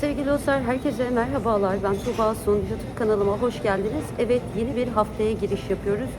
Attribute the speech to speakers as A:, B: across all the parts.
A: Sevgili dostlar, herkese merhabalar. Ben Tuğba Sun. YouTube kanalıma hoş geldiniz. Evet, yeni bir haftaya giriş yapıyoruz.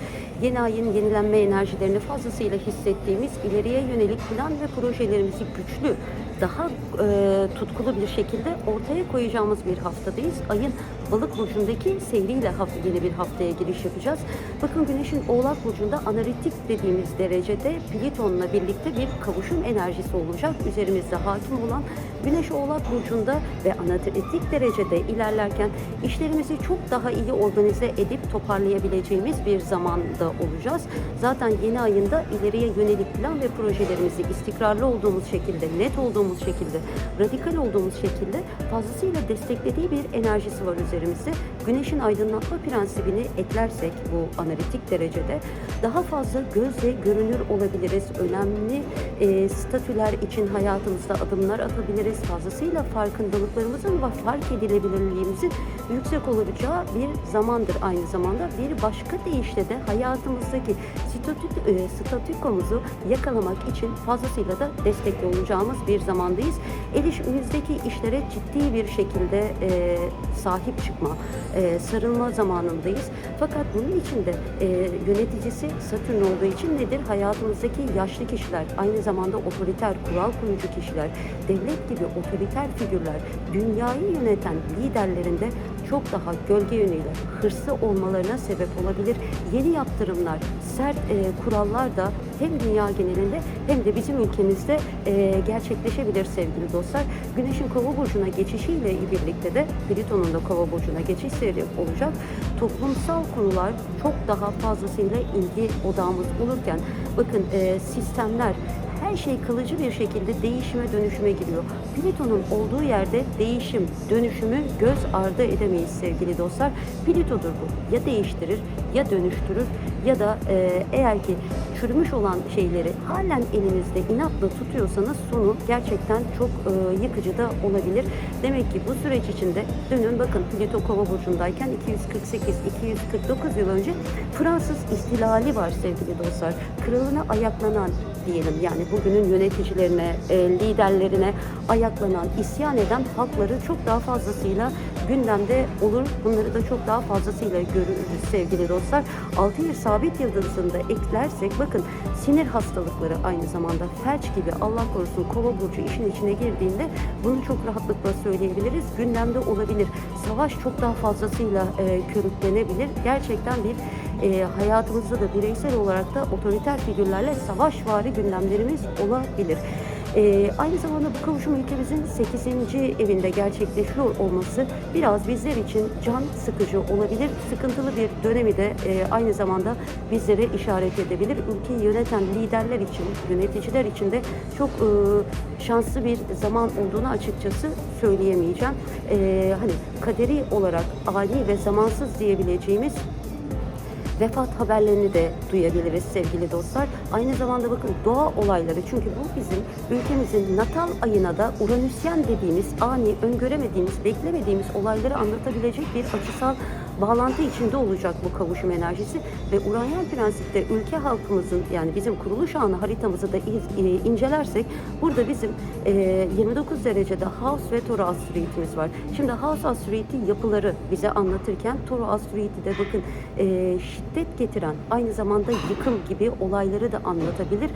A: Yeni ayın yenilenme enerjilerini fazlasıyla hissettiğimiz, ileriye yönelik plan ve projelerimizi güçlü, daha e, tutkulu bir şekilde ortaya koyacağımız bir haftadayız. Ayın balık burcundaki seyriyle hafta, yeni bir haftaya giriş yapacağız. Bakın Güneş'in Oğlak Burcu'nda analitik dediğimiz derecede Pliton'la birlikte bir kavuşum enerjisi olacak. Üzerimizde hakim olan Güneş Oğlak Burcu'nda ve analitik derecede ilerlerken işlerimizi çok daha iyi organize edip toparlayabileceğimiz bir zamanda olacağız. Zaten yeni ayında ileriye yönelik plan ve projelerimizi istikrarlı olduğumuz şekilde, net olduğumuz şekilde, radikal olduğumuz şekilde fazlasıyla desteklediği bir enerjisi var üzerimizde. Güneşin aydınlatma prensibini eklersek bu analitik derecede daha fazla gözle görünür olabiliriz. Önemli e, statüler için hayatımızda adımlar atabiliriz. Fazlasıyla farkındalıklarımızın ve fark edilebilirliğimizin yüksek olacağı bir zamandır aynı zamanda. Bir başka deyişle de hayatımızdaki statü, e, statükomuzu yakalamak için fazlasıyla da destekli olacağımız bir zamandayız. El işimizdeki işlere ciddi bir şekilde e, sahip çıkma, e, sarılma zamanındayız. Fakat bunun için de e, yöneticisi Satürn olduğu için nedir? Hayatımızdaki yaşlı kişiler, aynı zamanda otoriter, kural koyucu kişiler, devlet gibi otoriter figürler, dünyayı yöneten liderlerinde çok daha gölge yönüyle hırslı olmalarına sebep olabilir. Yeni yaptırımlar, sert e, kurallar da hem dünya genelinde hem de bizim ülkemizde e, gerçekleşebilir sevgili dostlar. Güneşin kova burcuna geçişiyle birlikte de Plüton'un da kova burcuna geçiş seyri olacak. Toplumsal konular çok daha fazlasıyla ilgi odağımız olurken bakın e, sistemler her şey kalıcı bir şekilde değişime dönüşüme giriyor. Plüton'un olduğu yerde değişim, dönüşümü göz ardı edemeyiz sevgili dostlar. Plüto'dur bu. Ya değiştirir ya dönüştürür ya da e, eğer ki çürümüş olan şeyleri halen elinizde inatla tutuyorsanız sonu gerçekten çok e, yıkıcı da olabilir. Demek ki bu süreç içinde dönün bakın Plüto Kova burcundayken 248-249 yıl önce Fransız ihtilali var sevgili dostlar. Kralına ayaklanan diyelim yani bugünün yöneticilerine, e, liderlerine ayaklanan, isyan eden halkları çok daha fazlasıyla gündemde olur. Bunları da çok daha fazlasıyla görürüz sevgili dostlar. Altı sabit yıldızında eklersek bakın sinir hastalıkları aynı zamanda felç gibi Allah korusun kova burcu işin içine girdiğinde bunu çok rahatlıkla söyleyebiliriz. Gündemde olabilir. Savaş çok daha fazlasıyla e, körüklenebilir. Gerçekten bir e, hayatımızda da bireysel olarak da otoriter figürlerle savaşvari gündemlerimiz olabilir. E, aynı zamanda bu kavuşum ülkemizin 8. evinde gerçekleşiyor olması biraz bizler için can sıkıcı olabilir. Sıkıntılı bir dönemi de e, aynı zamanda bizlere işaret edebilir. Ülkeyi yöneten liderler için, yöneticiler için de çok e, şanslı bir zaman olduğunu açıkçası söyleyemeyeceğim. E, hani kaderi olarak ani ve zamansız diyebileceğimiz vefat haberlerini de duyabiliriz sevgili dostlar. Aynı zamanda bakın doğa olayları çünkü bu bizim ülkemizin natal ayına da Uranüsyen dediğimiz ani öngöremediğimiz, beklemediğimiz olayları anlatabilecek bir açısal bağlantı içinde olacak bu kavuşum enerjisi ve Uranyen prensipte ülke halkımızın yani bizim kuruluş anı haritamızı da e, incelersek burada bizim e, 29 derecede House ve Toro asteroidimiz var. Şimdi House asteroidi yapıları bize anlatırken Toro asteroidi de bakın e, şiddet getiren aynı zamanda yıkım gibi olayları da anlatabilir.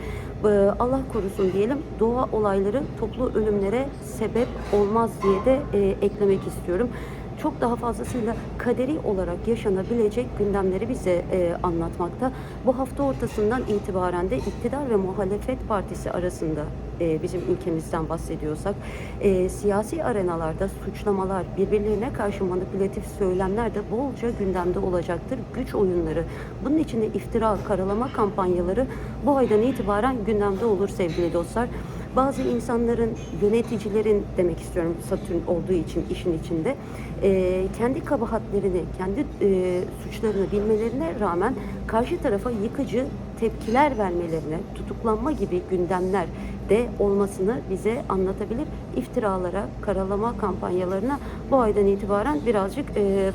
A: E, Allah korusun diyelim doğa olayları toplu ölümlere sebep olmaz diye de e, eklemek istiyorum çok daha fazlasıyla kaderi olarak yaşanabilecek gündemleri bize e, anlatmakta. Bu hafta ortasından itibaren de iktidar ve muhalefet partisi arasında e, bizim ülkemizden bahsediyorsak e, siyasi arenalarda suçlamalar, birbirlerine karşı manipülatif söylemler de bolca gündemde olacaktır. Güç oyunları, bunun içinde iftira, karalama kampanyaları bu aydan itibaren gündemde olur sevgili dostlar bazı insanların, yöneticilerin demek istiyorum Satürn olduğu için işin içinde e, kendi kabahatlerini, kendi e, suçlarını bilmelerine rağmen karşı tarafa yıkıcı tepkiler vermelerine, tutuklanma gibi gündemler de olmasını bize anlatabilir. İftiralara, karalama kampanyalarına bu aydan itibaren birazcık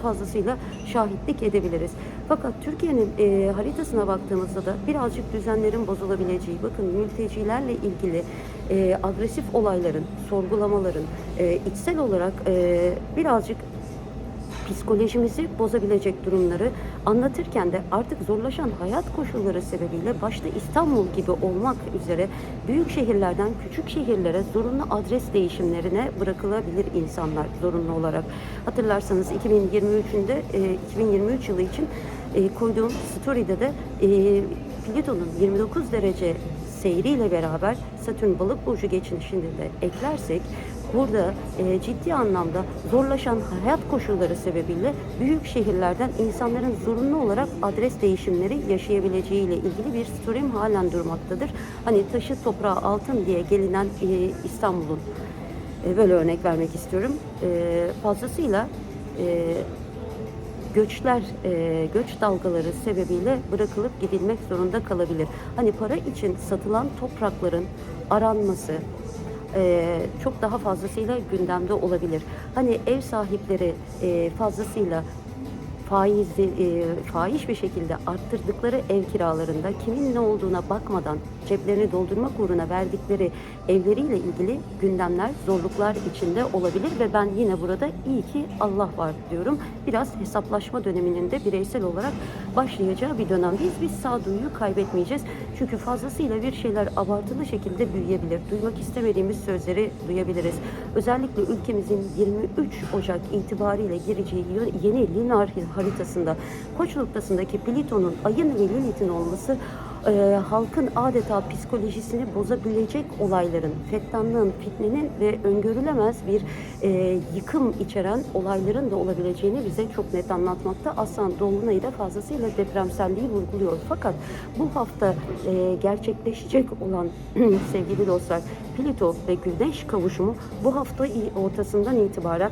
A: fazlasıyla şahitlik edebiliriz. Fakat Türkiye'nin e, haritasına baktığımızda da birazcık düzenlerin bozulabileceği, bakın mültecilerle ilgili e, agresif olayların, sorgulamaların e, içsel olarak e, birazcık psikolojimizi bozabilecek durumları anlatırken de artık zorlaşan hayat koşulları sebebiyle başta İstanbul gibi olmak üzere büyük şehirlerden küçük şehirlere zorunlu adres değişimlerine bırakılabilir insanlar zorunlu olarak. Hatırlarsanız 2023'ünde e, 2023 yılı için e, koyduğum story'de de e, Plüton'un 29 derece seyriyle beraber Satürn balık burcu geçişini de eklersek burada e, ciddi anlamda zorlaşan hayat koşulları sebebiyle büyük şehirlerden insanların zorunlu olarak adres değişimleri yaşayabileceği ile ilgili bir story'm halen durmaktadır. Hani taşı toprağı altın diye gelinen e, İstanbul'un e, böyle örnek vermek istiyorum. E, fazlasıyla e, göçler, e, göç dalgaları sebebiyle bırakılıp gidilmek zorunda kalabilir. Hani para için satılan toprakların aranması e, çok daha fazlasıyla gündemde olabilir. Hani ev sahipleri e, fazlasıyla faizi e, fahiş bir şekilde arttırdıkları ev kiralarında kimin ne olduğuna bakmadan ceplerini doldurmak uğruna verdikleri evleriyle ilgili gündemler, zorluklar içinde olabilir ve ben yine burada iyi ki Allah var diyorum. Biraz hesaplaşma döneminin de bireysel olarak başlayacağı bir dönemdeyiz. Biz sağduyuyu kaybetmeyeceğiz. Çünkü fazlasıyla bir şeyler abartılı şekilde büyüyebilir. Duymak istemediğimiz sözleri duyabiliriz. Özellikle ülkemizin 23 Ocak itibariyle gireceği yeni linear haritasında Koç noktasındaki ayın ve Lilith'in olması e, halkın adeta psikolojisini bozabilecek olayların, fettanlığın, fitnenin ve öngörülemez bir e, yıkım içeren olayların da olabileceğini bize çok net anlatmakta. Aslan Dolunay'ı da fazlasıyla depremselliği vurguluyor. Fakat bu hafta e, gerçekleşecek olan sevgili dostlar Plüto ve Güneş kavuşumu bu hafta ortasından itibaren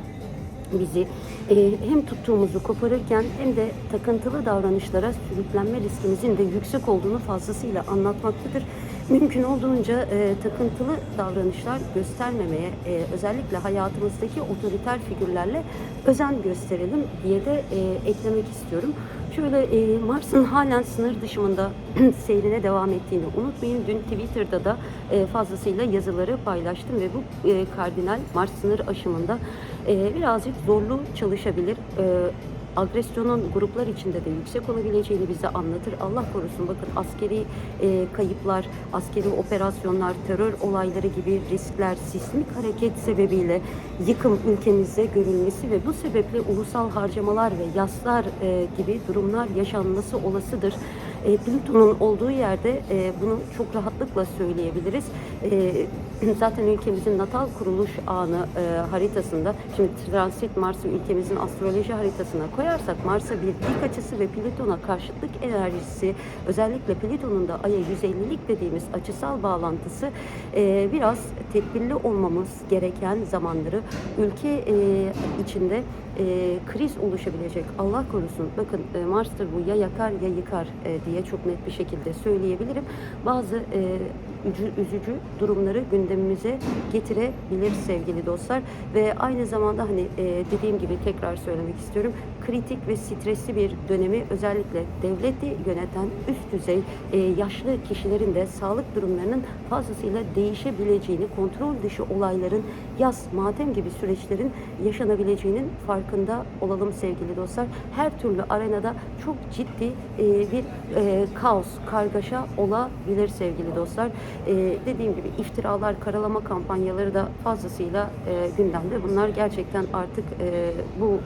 A: bizi e, hem tuttuğumuzu koparırken hem de takıntılı davranışlara sürüklenme riskimizin de yüksek olduğunu fazlasıyla anlatmaktadır. Mümkün olduğunca e, takıntılı davranışlar göstermemeye, e, özellikle hayatımızdaki otoriter figürlerle özen gösterelim diye de e, eklemek istiyorum. Şöyle e, Mars'ın halen sınır dışında seyrine devam ettiğini unutmayın. Dün Twitter'da da e, fazlasıyla yazıları paylaştım ve bu e, kardinal Mars sınır aşımında e, birazcık zorlu çalışabilir. E, agresyonun gruplar içinde de yüksek olabileceğini bize anlatır. Allah korusun bakın askeri e, kayıplar, askeri operasyonlar, terör olayları gibi riskler, sismik hareket sebebiyle yıkım ülkemizde görülmesi ve bu sebeple ulusal harcamalar ve yaslar e, gibi durumlar yaşanması olasıdır. E, Plüton'un olduğu yerde e, bunu çok rahatlıkla söyleyebiliriz. E, zaten ülkemizin natal kuruluş anı e, haritasında, şimdi transit Mars'ı ülkemizin astroloji haritasına koyarsak Mars'a bir dik açısı ve Plüton'a karşıtlık enerjisi, özellikle Plüton'un da Ay'a 150'lik dediğimiz açısal bağlantısı e, biraz tedbirli olmamız gereken zamanları ülke e, içinde e, kriz oluşabilecek. Allah korusun. Bakın e, Mars'tır bu ya yakar ya yıkar e, diye çok net bir şekilde söyleyebilirim. Bazı e, üzücü durumları gündemimize getirebilir sevgili dostlar ve aynı zamanda hani e, dediğim gibi tekrar söylemek istiyorum. Kritik ve stresli bir dönemi özellikle devleti yöneten üst düzey e, yaşlı kişilerin de sağlık durumlarının fazlasıyla değişebileceğini, kontrol dışı olayların, yaz, matem gibi süreçlerin yaşanabileceğinin farkında olalım sevgili dostlar. Her türlü arenada çok ciddi e, bir e, kaos, kargaşa olabilir sevgili dostlar. E, dediğim gibi iftiralar, karalama kampanyaları da fazlasıyla e, gündemde. Bunlar gerçekten artık e, bu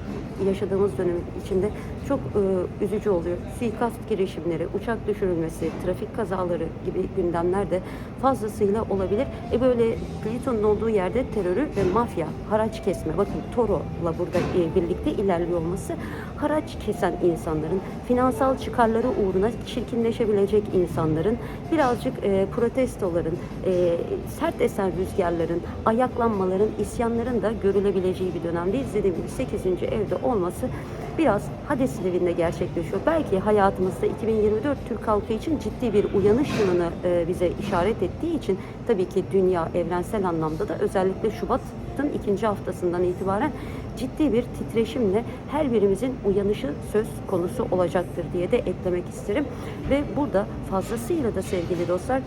A: yaşadığımız dönemin içinde çok e, üzücü oluyor. Suikast girişimleri, uçak düşürülmesi, trafik kazaları gibi gündemler de fazlasıyla olabilir. E böyle Plüton'un olduğu yerde terörü ve mafya, haraç kesme, bakın Toro'la burada e, birlikte ilerliyor olması haraç kesen insanların, finansal çıkarları uğruna çirkinleşebilecek insanların, birazcık e, protestoların, e, sert esen rüzgarların, ayaklanmaların, isyanların da görülebileceği bir dönemdeyiz. Dediğim gibi 8. evde olması biraz Hades evinde gerçekleşiyor. Belki hayatımızda 2024 Türk halkı için ciddi bir uyanış yılını e, bize işaret ettiği için tabii ki dünya evrensel anlamda da özellikle Şubat'ın ikinci haftasından itibaren ciddi bir titreşimle her birimizin uyanışı söz konusu olacaktır diye de eklemek isterim. Ve burada fazlasıyla da sevgili dostlar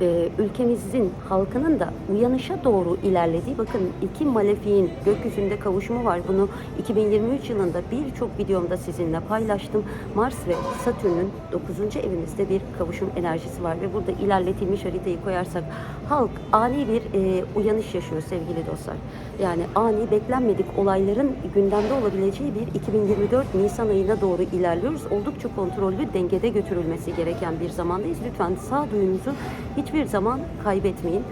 A: e, ülkemizin halkının da uyanışa doğru ilerlediği bakın iki malefiğin gökyüzünde kavuşumu var. Bunu 2023 yılında birçok videomda sizinle paylaştım. Mars ve Satürn'ün 9. evimizde bir kavuşum enerjisi var ve burada ilerletilmiş haritayı koyarsak halk ani bir e, uyanış yaşıyor sevgili dostlar. Yani ani beklenmedik olayların gündemde olabileceği bir 2024 Nisan ayına doğru ilerliyoruz. Oldukça kontrollü dengede götürülmesi gereken bir zamandayız. Lütfen sağduyunuzu hiçbir zaman kaybetmeyin.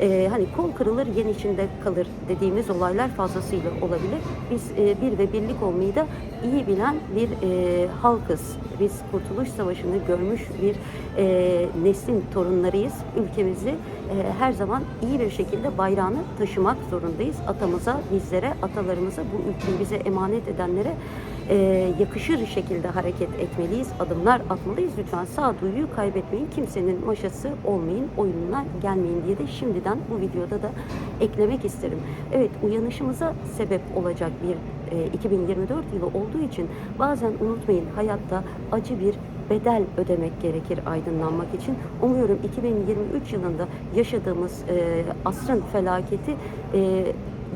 A: Ee, hani kol kırılır yen içinde kalır dediğimiz olaylar fazlasıyla olabilir. Biz e, bir ve birlik olmayı da iyi bilen bir e, halkız. Biz Kurtuluş Savaşı'nı görmüş bir e, neslin torunlarıyız. Ülkemizi e, her zaman iyi bir şekilde bayrağını taşımak zorundayız. Atamıza, bizlere, atalarımıza, bu ülkeyi bize emanet edenlere e, yakışır şekilde hareket etmeliyiz, adımlar atmalıyız. Lütfen sağduyuyu kaybetmeyin, kimsenin maşası olmayın, oyununa gelmeyin diye de şimdiden bu videoda da eklemek isterim. Evet, uyanışımıza sebep olacak bir e, 2024 yılı olduğu için bazen unutmayın hayatta acı bir bedel ödemek gerekir aydınlanmak için. Umuyorum 2023 yılında yaşadığımız e, asrın felaketi e,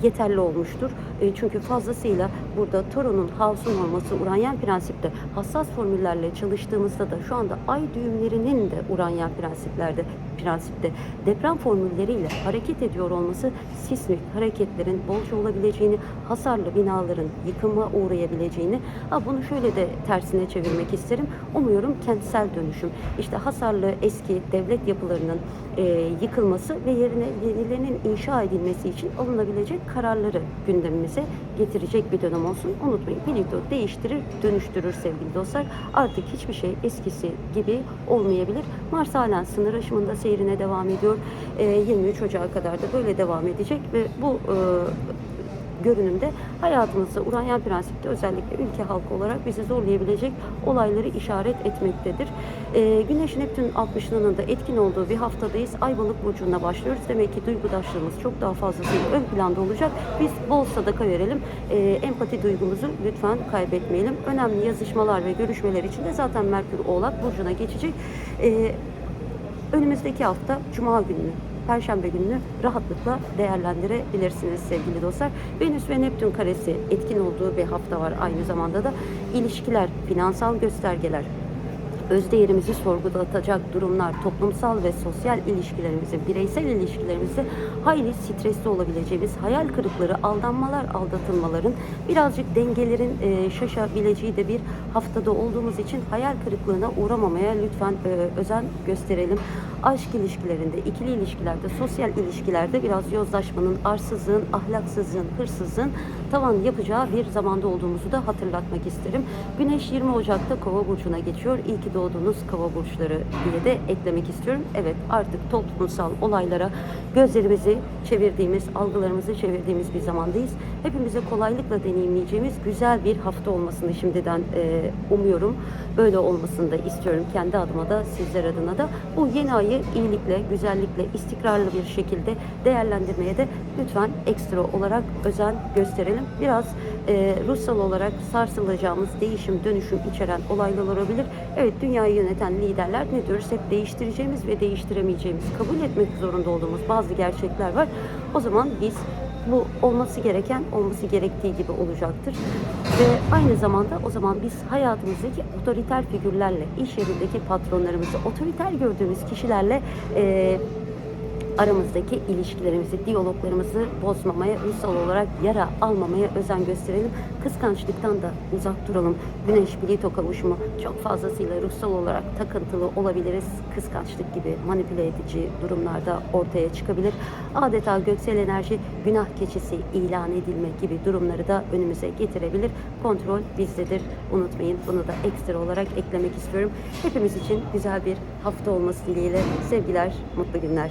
A: yeterli olmuştur. E, çünkü fazlasıyla burada Toron'un House'un olması Uranyen prensipte hassas formüllerle çalıştığımızda da şu anda ay düğümlerinin de Uranyen prensiplerde prensipte deprem formülleriyle hareket ediyor olması sismik hareketlerin bolca olabileceğini, hasarlı binaların yıkıma uğrayabileceğini, ha bunu şöyle de tersine çevirmek isterim. Umuyorum kentsel dönüşüm, işte hasarlı eski devlet yapılarının e, yıkılması ve yerine yenilerinin inşa edilmesi için alınabilecek kararları gündemimize getirecek bir dönem olsun. Unutmayın Plüto değiştirir, dönüştürür sevgili dostlar. Artık hiçbir şey eskisi gibi olmayabilir. Mars halen sınır aşımında seyrine devam ediyor. E, 23 Ocağı kadar da böyle devam edecek ve bu e, görünümde hayatımızda Uranyen prensipte özellikle ülke halkı olarak bizi zorlayabilecek olayları işaret etmektedir. Ee, Güneş Neptün 60'lığının da etkin olduğu bir haftadayız. Ayvalık burcunda başlıyoruz. Demek ki duygudaşlığımız çok daha fazlasıyla ön planda olacak. Biz bol sadaka verelim. Ee, empati duygumuzu lütfen kaybetmeyelim. Önemli yazışmalar ve görüşmeler için de zaten Merkür Oğlak burcuna geçecek. Ee, önümüzdeki hafta Cuma günü Perşembe gününü rahatlıkla değerlendirebilirsiniz sevgili dostlar. Venüs ve Neptün karesi etkin olduğu bir hafta var aynı zamanda da ilişkiler, finansal göstergeler, özdeğerimizi sorgulatacak durumlar, toplumsal ve sosyal ilişkilerimizi, bireysel ilişkilerimizi hayli stresli olabileceğimiz, hayal kırıkları, aldanmalar, aldatılmaların, birazcık dengelerin e, şaşabileceği de bir haftada olduğumuz için hayal kırıklığına uğramamaya lütfen e, özen gösterelim. Aşk ilişkilerinde, ikili ilişkilerde, sosyal ilişkilerde biraz yozlaşmanın, arsızlığın, ahlaksızlığın, hırsızlığın tavan yapacağı bir zamanda olduğumuzu da hatırlatmak isterim. Güneş 20 Ocak'ta Kova burcuna geçiyor. İyi ki doğdunuz Kova burçları diye de eklemek istiyorum. Evet artık toplumsal olaylara gözlerimizi çevirdiğimiz, algılarımızı çevirdiğimiz bir zamandayız. Hepimize kolaylıkla deneyimleyeceğimiz güzel bir hafta olmasını şimdiden e, umuyorum. Böyle olmasını da istiyorum kendi adıma da sizler adına da. Bu yeni ayı iyilikle, güzellikle, istikrarlı bir şekilde değerlendirmeye de lütfen ekstra olarak özen gösterelim. Biraz e, ruhsal olarak sarsılacağımız değişim, dönüşüm içeren olaylar olabilir. Evet dünyayı yöneten liderler ne diyoruz? Hep değiştireceğimiz ve değiştiremeyeceğimiz, kabul etmek zorunda olduğumuz bazı gerçekler var. O zaman biz bu olması gereken olması gerektiği gibi olacaktır. Ve aynı zamanda o zaman biz hayatımızdaki otoriter figürlerle, iş yerindeki patronlarımızı, otoriter gördüğümüz kişilerle e, aramızdaki ilişkilerimizi, diyaloglarımızı bozmamaya, ruhsal olarak yara almamaya özen gösterelim. Kıskançlıktan da uzak duralım. Güneş Plüto kavuşumu çok fazlasıyla ruhsal olarak takıntılı olabiliriz. Kıskançlık gibi manipüle edici durumlarda ortaya çıkabilir. Adeta göksel enerji günah keçisi ilan edilmek gibi durumları da önümüze getirebilir. Kontrol bizdedir. Unutmayın bunu da ekstra olarak eklemek istiyorum. Hepimiz için güzel bir hafta olması dileğiyle sevgiler, mutlu günler.